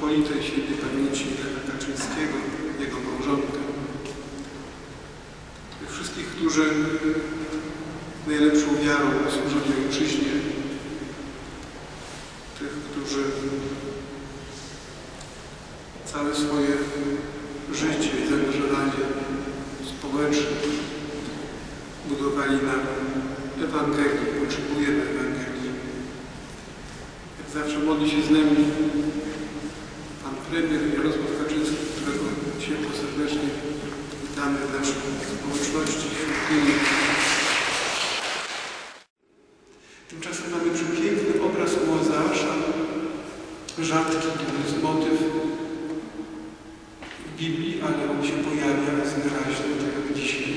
Rzeczpospolitej Świętej Pamięci Lecha Kaczyńskiego, jego małżonkę. Tych wszystkich, którzy najlepszą wiarą służyli ojczyźnie, tych, którzy całe swoje życie i zaangażowanie społeczne budowali na Ewangelii, potrzebujemy Ewangelii. Jak zawsze modli się z nami Premier Jarosław Kaczyński, którego ciepło serdecznie witamy w naszej społeczności świątyni. Tymczasem mamy przepiękny obraz Łozarsza, rzadki, to jest motyw w Biblii, ale on się pojawia raz wyraźnie, tak jak dzisiaj.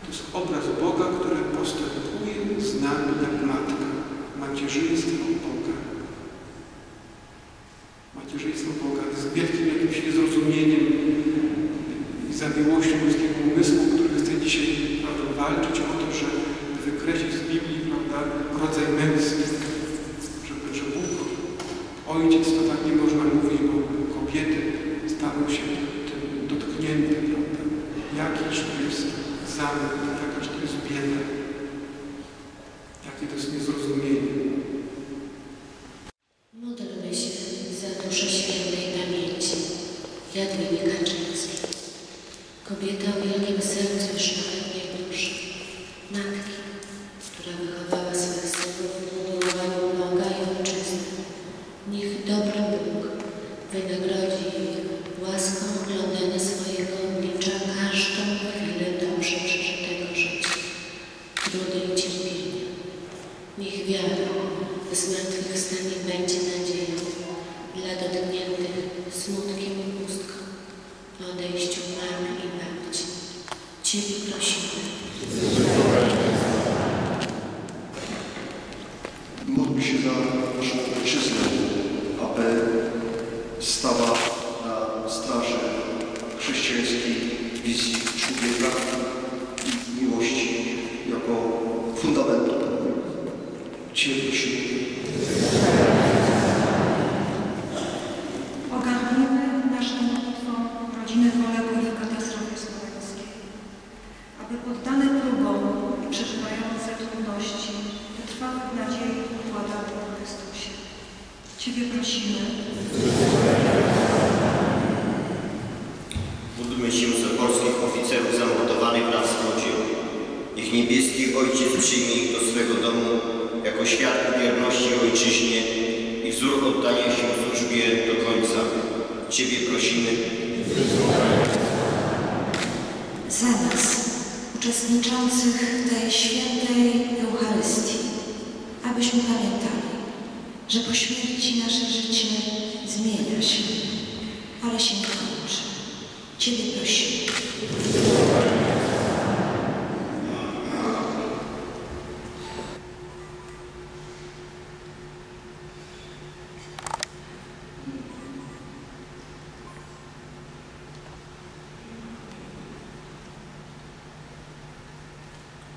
To jest obraz Boga, który postępuje z nami jak matka. Macierzyństwo Boga z wielkim jakimś niezrozumieniem i zawiłością ludzkiego umysłu, który chce dzisiaj prawda, walczyć o to, że wykreślić z Biblii prawda, męski, żeby, że Bóg, ojciec, to tak nie można mówić, bo kobiety staną się tym dotknięte, prawda? Jakiż to jest zamęt, jakaż to jest bieda, jakie to jest niezrozumienie. Módlmy się za duszę świętej pamięci Jadwigi Kaczyńskiej. Kobieta o wielkim sercu i szlachetnej duszy. Matki, która wychowała swych synów w budowaniu Boga i Ojczyzny. Niech dobry Bóg wynagrodzi ich łaską oglądania swojego oblicza każdą chwilę dobrze przeżytego życia, trudy i cierpienia. Niech wiara w zmartwychwstanie będzie nadzieją dla dotkniętych smutkiem i pustką po odejściu mamy i babci. Ciebie prosimy. Módlmy się za naszą ojczyznę, aby stała na straży chrześcijańskiej wizji człowieka i miłości jako fundamentu. Prosimy. Ogarnijmy naszą modlitwą rodziny poległych w katastrofie smoleńskiej, aby poddane próbom i przeżywające trudności wytrwały w nadziei układanej w Chrystusie. Ciebie prosimy. Módlmy się za polskich oficerów zamordowanych na wschodzie. Niech niebieski Ojciec przyjmie do swego domu jako wierności Ojczyźnie i wzór oddania się służbie do końca. Ciebie prosimy. za nas, uczestniczących w tej świętej Eucharystii, abyśmy pamiętali, że po śmierci nasze życie zmienia się, ale się nie kończy. Ciebie prosimy.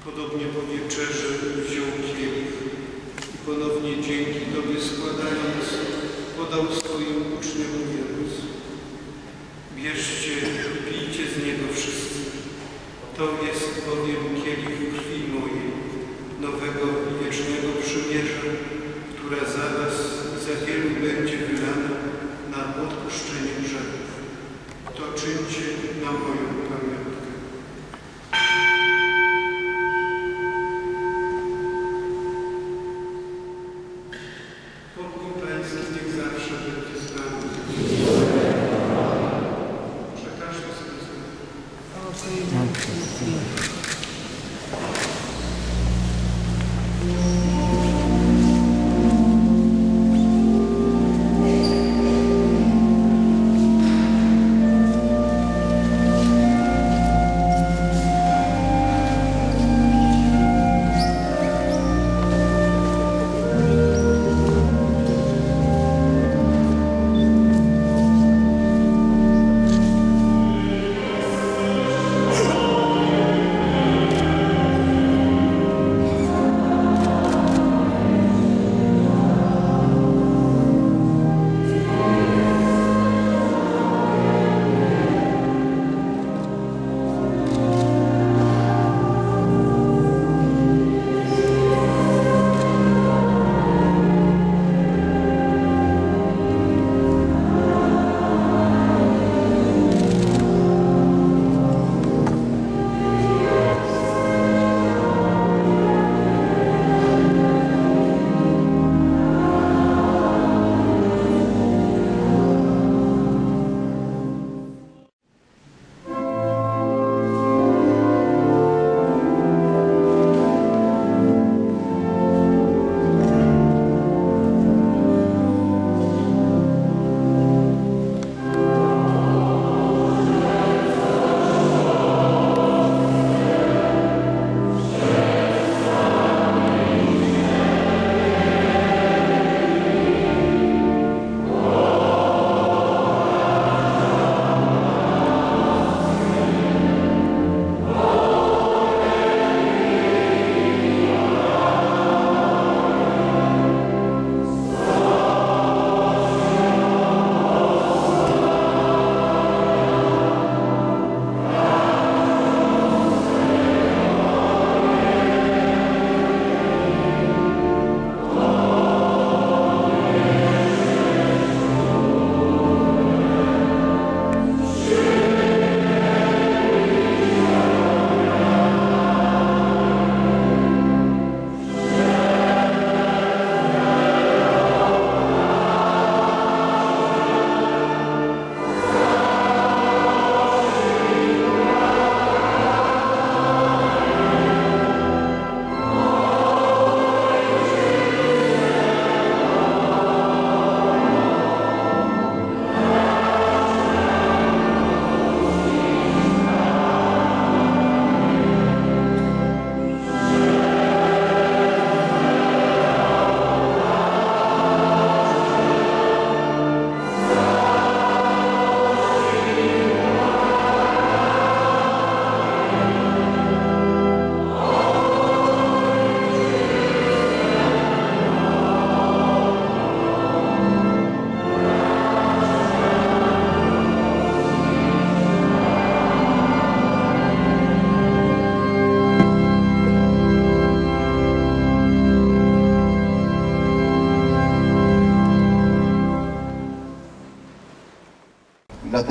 Podobnie po wieczerzy wziął kielich i ponownie dzięki Tobie składając, podał swoim uczniom mówiąc Bierzcie pijcie z niego wszyscy. To jest bowiem kielich krwi mojej, nowego wiecznego przymierza,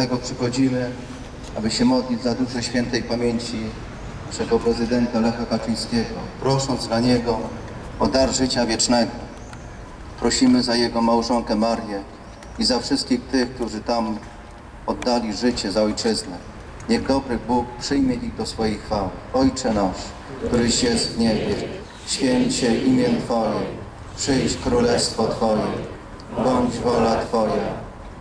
dlatego przychodzimy, aby się modlić za duszę świętej pamięci naszego prezydenta Lecha Kaczyńskiego, prosząc dla niego o dar życia wiecznego. Prosimy za jego małżonkę Marię i za wszystkich tych, którzy tam oddali życie za ojczyznę. Niech dobry Bóg przyjmie ich do swojej chwały. Ojcze nasz, któryś jest w niebie, święć się imię Twoje, przyjdź królestwo Twoje, bądź wola Twoja,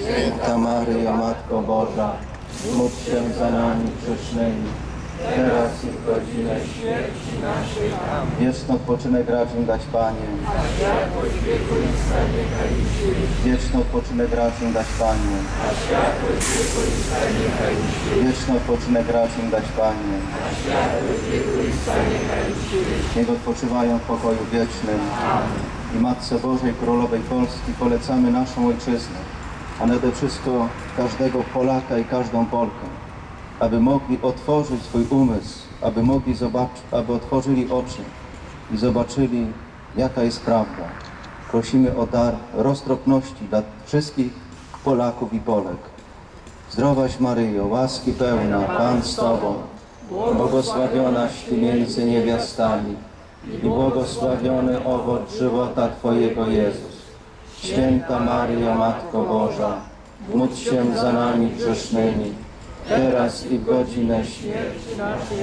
Święta Maryjo, Matko Boża, módl się za nami grzesznymi, teraz i w godzinę śmierci naszej. Amen. Wieczny odpoczynek racz im dać Panie. Wieczny odpoczynek racz im dać Panie. Wieczny odpoczynek racz im dać Panie. Niech odpoczywają w pokoju wiecznym. I Matce Bożej Królowej Polski polecamy naszą ojczyznę, a nade wszystko każdego Polaka i każdą Polkę, aby mogli otworzyć swój umysł, aby mogli zobaczyć, aby otworzyli oczy i zobaczyli, jaka jest prawda. Prosimy o dar roztropności dla wszystkich Polaków i Polek. Zdrowaś Maryjo, łaski pełna, Pan z Tobą, błogosławionaś Ty między niewiastami i błogosławiony owoc żywota Twojego Jezus. Święta Maryjo, Matko Boża, módl się za nami grzesznymi, teraz i w godzinę śmierci naszej.